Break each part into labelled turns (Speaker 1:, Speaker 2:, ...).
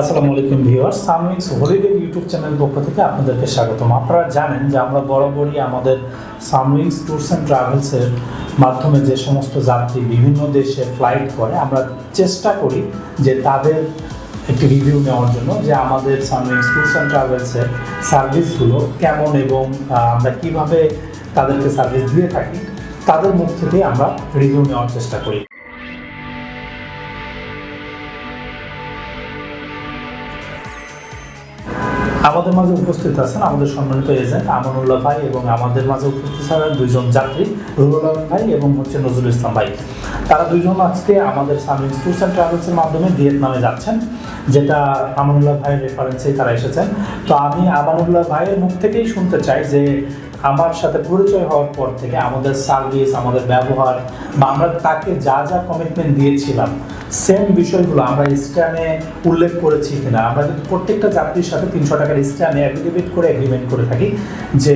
Speaker 1: আসসালামু আলাইকুম ভিউয়ার্স সামউইক্স হলিডে ইউটিউব চ্যানেল পক্ষ থেকে আপনাদেরকে স্বাগতম। আপনারা জানেন যে আমরা বরাবরই আমাদের সামউইক্স ট্যুরস অ্যান্ড ট্রাভেলসের মাধ্যমে যে সমস্ত যাত্রী বিভিন্ন দেশে ফ্লাইট করে, আমরা চেষ্টা করি যে তাদের একটি রিভিউ নেওয়ার জন্য যে আমাদের সামউইক্স ট্যুরস অ্যান্ড ট্রাভেলসের সার্ভিসগুলো কেমন এবং আমরা কীভাবে তাদেরকে সার্ভিস দিয়ে থাকি, তাদের মুখ থেকে আমরা রিভিউ নেওয়ার চেষ্টা করি। আমাদের মাঝে উপস্থিত আছেন আমাদের সম্মানিত এজেন্ট আমানুল্লাহ ভাই এবং আমাদের মাঝে উপস্থিত আছেন দুইজন যাত্রী, রুহুল আলম ভাই এবং হচ্ছে নজরুল ইসলাম ভাই। তারা দুইজন আজকে আমাদের সামিং ট্যুরস অ্যান্ড ট্রাভেলসের মাধ্যমে ভিয়েতনামে যাচ্ছেন, যেটা আমানুল্লাহ ভাইয়ের রেফারেন্সেই তারা এসেছেন। তো আমি আমানুল্লাহ ভাইয়ের মুখ থেকেই শুনতে চাই যে আমার সাথে পরিচয় হওয়ার পর থেকে আমাদের সার্ভিস আমাদের ব্যবহার বা আমরা তাকে যা যা কমিটমেন্ট দিয়েছিলাম সেম বিষয়গুলো আমরা স্ট্যানে উল্লেখ করেছি কিনা। আমরা কিন্তু প্রত্যেকটা যাত্রীর সাথে তিনশো টাকার স্ট্যানে অ্যাফিডেভিট করে এগ্রিমেন্ট করে থাকি যে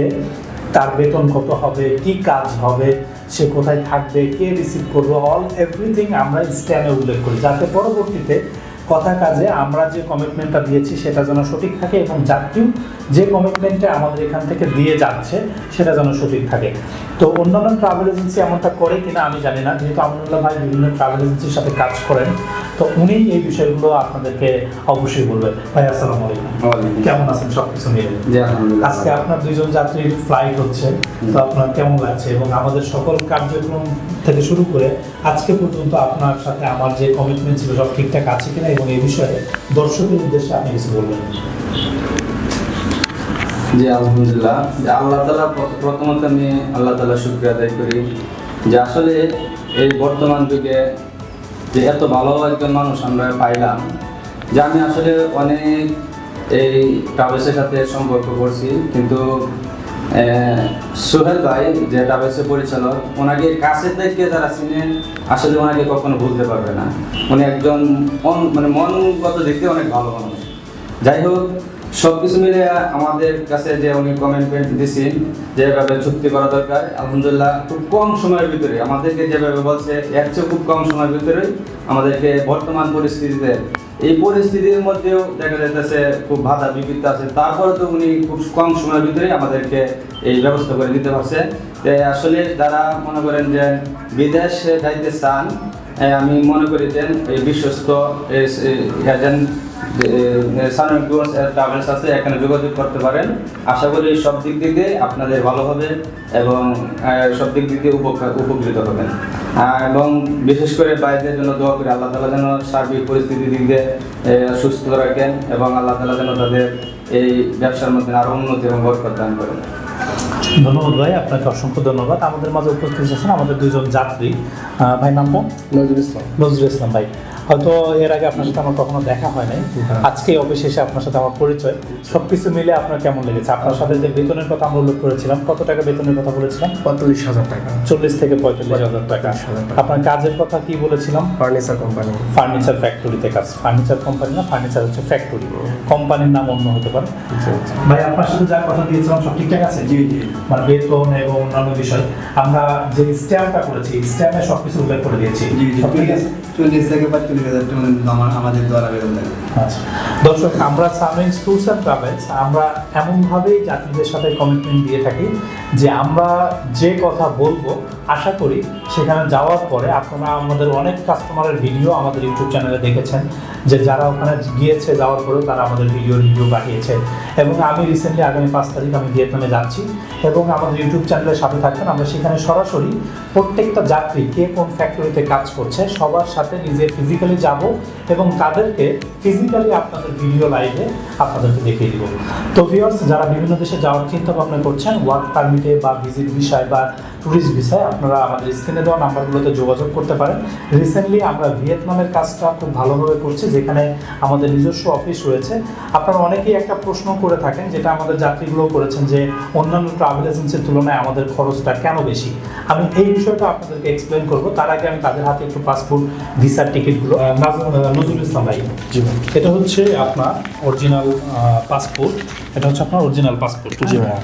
Speaker 1: তার বেতন কত হবে, কি কাজ হবে, সে কোথায় থাকবে, কে রিসিভ করবে অল এভরিথিং আমরা স্ট্যানে উল্লেখ করি। যাতে পরবর্তীতে কথা কাজে আমরা যে কমিটমেন্টটা দিয়েছি সেটা যেন সঠিক থাকে এবং যাত্রীও যে কমিটমেন্টে আমাদের এখান থেকে দিয়ে যাচ্ছে সেটা যেন সঠিক থাকে। তো অন্যান্য ট্রাভেল এজেন্সি এমনটা করে কিনা আমি জানি না যেহেতু আমনুল্লাহ ভাই বিভিন্ন ট্রাভেল এজেন্সির সাথে কাজ করেন তো উনি এই বিষয়গুলো আপনাদেরকে অবশ্যই বলবেন ভাই আসসালামু আলাইকুম। কেমন আছেন? সব কিছু নিয়ে আজকে আপনার দুইজন যাত্রীর ফ্লাইট হচ্ছে তো আপনার কেমন লাগছে? এবং আমাদের সকল কার্যক্রম থেকে শুরু করে আজকে পর্যন্ত আপনার সাথে আমার যে কমিটমেন্ট ছিল সব ঠিকঠাক আছে কিনা এবং এই বিষয়ে দর্শকের উদ্দেশ্যে আপনি কিছু বলবেন।
Speaker 2: আলহামদুলিল্লাহ। যে আল্লাহ তালা প্রথমত আমি আল্লাহ তালা শুক্রিয়া আদায় করি যে আসলে এই বর্তমান যুগে যে এত ভালো একজন মানুষ আমরা পাইলাম যে আমি আসলে অনেক এই ট্রাভেলসের সাথে সম্পর্ক করছি। কিন্তু সোহেল ভাই যে ডাবেসে পরিচালক, ওনাকে কাছে থেকে যারা চিনেন, আসলে ওনাকে কখনো ভুলতে পারবে না। উনি একজন মন- মানে মনগত দিয়ে অনেক ভালো মানুষ। যাই হোক সব কিছু মিলে আমাদের কাছে যে উনি কমেন্টমেন্ট দিয়েছেন, যেভাবে চুক্তি করা দরকার, আলহামদুলিল্লাহ খুব কম সময়ের ভিতরে, আমাদেরকে যেভাবে বলছে, এর চেয়ে খুব কম সময়ের ভিতরে আমাদেরকে বর্তমান পরিস্থিতিতে, এই পরিস্থিতির মধ্যেও দেখা যাইতেছে খুব বাধা বিপত্তি আছে। তারপরে তো উনি খুব কম সময়ের ভিতরে আমাদেরকে এই ব্যবস্থা করে দিতে পারছে। তাই আসলে যারা মনে করেন যে বিদেশে যাইতে চান আমি মনে করি যে এই বিশ্বস্ত এজেন্ট সানন ট্যুরস ট্রাভেলস আছে এখানে যোগাযোগ করতে পারেন। আশা করি সব দিক দিয়ে আপনাদের ভালো হবে এবং সব দিক দিয়ে উপকৃত হবেন। এবং বিশেষ করে বাইরের জন্য দোয়া করি আল্লাহ তালা যেন সার্বিক পরিস্থিতির দিক দিয়ে সুস্থ রাখেন এবং আল্লাহ তালা যেন তাদের এই ব্যবসার মধ্যে আরও উন্নতি এবং বরকত দান করেন।
Speaker 1: ধন্যবাদ ভাই আপনাকে অসংখ্য ধন্যবাদ। আমাদের মাঝে উপস্থিত আছেন আমাদের দুইজন যাত্রী। আহ, ভাই নামটা
Speaker 3: নজরুল ইসলাম।
Speaker 1: নজরুল ইসলাম ভাই। হয়তো এর আগে আপনার সাথে আমার কখনো দেখা হয় নাই। আজকে অবশেষে আপনার সাথে আমার পরিচয়। সব কিছু মিলে আপনার কেমন লেগেছে? আপনার সাথে যে বেতনের কথা আমরা উল্লেখ করেছিলাম কত টাকা বেতনের কথা বলেছিলাম?
Speaker 3: পঁয়তাল্লিশ হাজার টাকা।
Speaker 1: চল্লিশ থেকে পঁয়তাল্লিশ হাজার টাকা। আপনার কাজের কথা কি বলেছিলাম?
Speaker 3: Furniture company.
Speaker 1: ফার্নিচার ফ্যাক্টরিতে কাজ। ফার্নিচার কোম্পানি না ফার্নিচার হচ্ছে ফ্যাক্টরি। কোম্পানির নাম অন্য হতে পারে। ভাই আপনার সাথে যা কথা দিয়েছিলাম সব ঠিকঠাক আছে?
Speaker 3: জি জি।
Speaker 1: মানে বেতন এবং অন্যান্য বিষয়। আমরা যে স্ট্যাম্পটা করেছি স্ট্যাম্পে সব কিছু উল্লেখ করে দিয়েছি।
Speaker 4: জি জি।
Speaker 1: ঠিক আছে?
Speaker 4: চল্লিশ থেকে
Speaker 1: আচ্ছা। দর্শক, আমরা ট্যুরস অ্যান্ড ট্রাভেলস, আমরা এমনভাবেই যাত্রীদের সাথে কমিটমেন্ট দিয়ে থাকি যে আমরা যে কথা বলব, আশা করি সেখানে যাওয়ার পরে আপনারা আমাদের অনেক কাস্টমারের ভিডিও আমাদের ইউটিউব চ্যানেলে দেখেছেন, যে যারা ওখানে গিয়েছে যাওয়ার পরেও তারা আমাদের ভিডিও রিভিউ পাঠিয়েছে। এবং আমি রিসেন্টলি আগামী পাঁচ তারিখ আমি ভিয়েতনামে যাচ্ছি এবং আমাদের ইউটিউব চ্যানেলের সাথে থাকবেন। আমরা সেখানে সরাসরি প্রত্যেকটা যাত্রী কে কোন ফ্যাক্টরিতে কাজ করছে, সবার সাথে নিজে ফিজিক্যালি যাব এবং তাদেরকে ফিজিক্যালি আপনাদের ভিডিও লাইভে আপনাদেরকে দেখিয়ে দিব। তো ভিওর্স যারা বিভিন্ন দেশে যাওয়ার চিন্তা ভাবনা করছেন ওয়ার্ক পারমিটে বা ভিজিট বিষয় বা ট্যুরিস্ট ভিসায় আপনারা আমাদের স্ক্রিনে দেওয়া নাম্বারগুলোতে যোগাযোগ করতে পারেন। রিসেন্টলি আমরা ভিয়েতনামের কাজটা খুব ভালোভাবে করছি যেখানে আমাদের নিজস্ব অফিস রয়েছে। আপনারা অনেকেই একটা প্রশ্ন করে থাকেন যেটা আমাদের যাত্রীগুলো করেছেন যে অন্যান্য ট্রাভেল এজেন্সির তুলনায় আমাদের খরচটা কেন বেশি? আমি এই বিষয়টা আপনাদেরকে এক্সপ্লেন করব। তার আগে আমি তাদের হাতে একটু পাসপোর্ট ভিসার টিকিটগুলো নজরুল ইসলাম ভাই।
Speaker 3: জি ভাই।
Speaker 1: এটা হচ্ছে আপনার অরিজিনাল পাসপোর্ট এটা হচ্ছে আপনার অরিজিনাল পাসপোর্ট
Speaker 3: জি ভাইয়া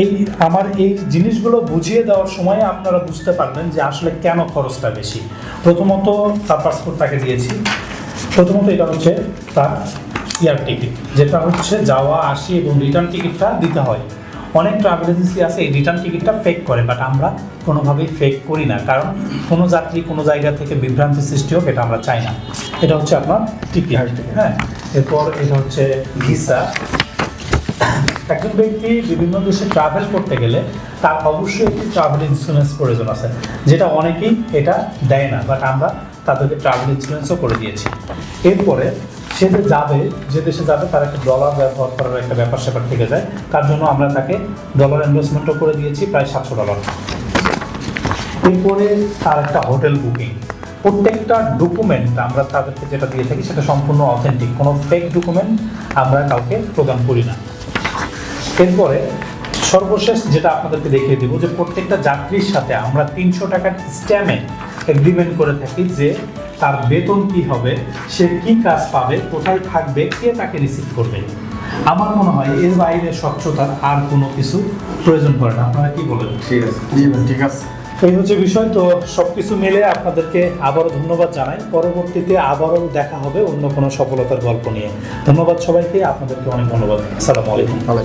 Speaker 1: এই আমার এই জিনিসগুলো বুঝিয়ে দেওয়ার সময় আপনারা বুঝতে পারবেন যে আসলে কেন খরচটা বেশি। প্রথমত তার পাসপোর্ট তাকে দিয়েছি। প্রথমত এটা হচ্ছে তার এয়ার টিকিট যেটা হচ্ছে যাওয়া আসি এবং রিটার্ন টিকিটটা দিতে হয়। অনেক ট্রাভেল এজেন্সি আছে এই রিটার্ন টিকিটটা ফেক করে বাট আমরা কোনোভাবেই ফেক করি না। কারণ কোনো যাত্রী কোনো জায়গা থেকে বিভ্রান্তি সৃষ্টি হোক এটা আমরা চাই না। এটা হচ্ছে আপনার টিকিট হ্যাঁ এরপর এটা হচ্ছে ভিসা একজন ব্যক্তি বিভিন্ন দেশে ট্রাভেল করতে গেলে তার অবশ্যই একটি ট্রাভেল ইন্স্যুরেন্স প্রয়োজন আছে, যেটা অনেকেই এটা দেয় না বাট আমরা তাদেরকে ট্রাভেল ইন্স্যুরেন্সও করে দিয়েছি। এরপরে সে যে যাবে, যে দেশে যাবে, তার একটা ডলার ব্যবহার করার একটা ব্যাপার স্যাপার থেকে যায়, তার জন্য আমরা তাকে ডলার ইনভেস্টমেন্টও করে দিয়েছি, প্রায় সাতশো ডলার এরপরে তার একটা হোটেল বুকিং প্রত্যেকটা ডকুমেন্ট আমরা তাদেরকে যেটা দিয়ে থাকি, সেটা সম্পূর্ণ অথেন্টিক কোনো ফেক ডকুমেন্ট আমরা কাউকে প্রদান করি না। এরপরে সর্বশেষ যেটা আপনাদেরকে দেখিয়ে দেবো যে প্রত্যেকটা যাত্রীর সাথে আমরা তিনশো টাকার স্ট্যামে এগ্রিমেন্ট করে থাকি যে তার বেতন কি হবে, সে কি কাজ পাবে কোথায় থাকবে, কে তাকে রিসিভ করবে। আমার মনে হয় এর বাইরে স্বচ্ছতার আর কোনো কিছু প্রয়োজন পড়ে না। আপনারা কি বলেন?
Speaker 2: ঠিক আছে।
Speaker 3: ঠিক আছে।
Speaker 1: এই হচ্ছে বিষয়। তো সব কিছু মিলে আপনাদেরকে আবারও ধন্যবাদ জানাই। পরবর্তীতে আবারও দেখা হবে অন্য কোনো সফলতার গল্প নিয়ে। ধন্যবাদ সবাইকে, আপনাদেরকে অনেক ধন্যবাদ। আসসালামু আলাইকুম।
Speaker 3: ভালো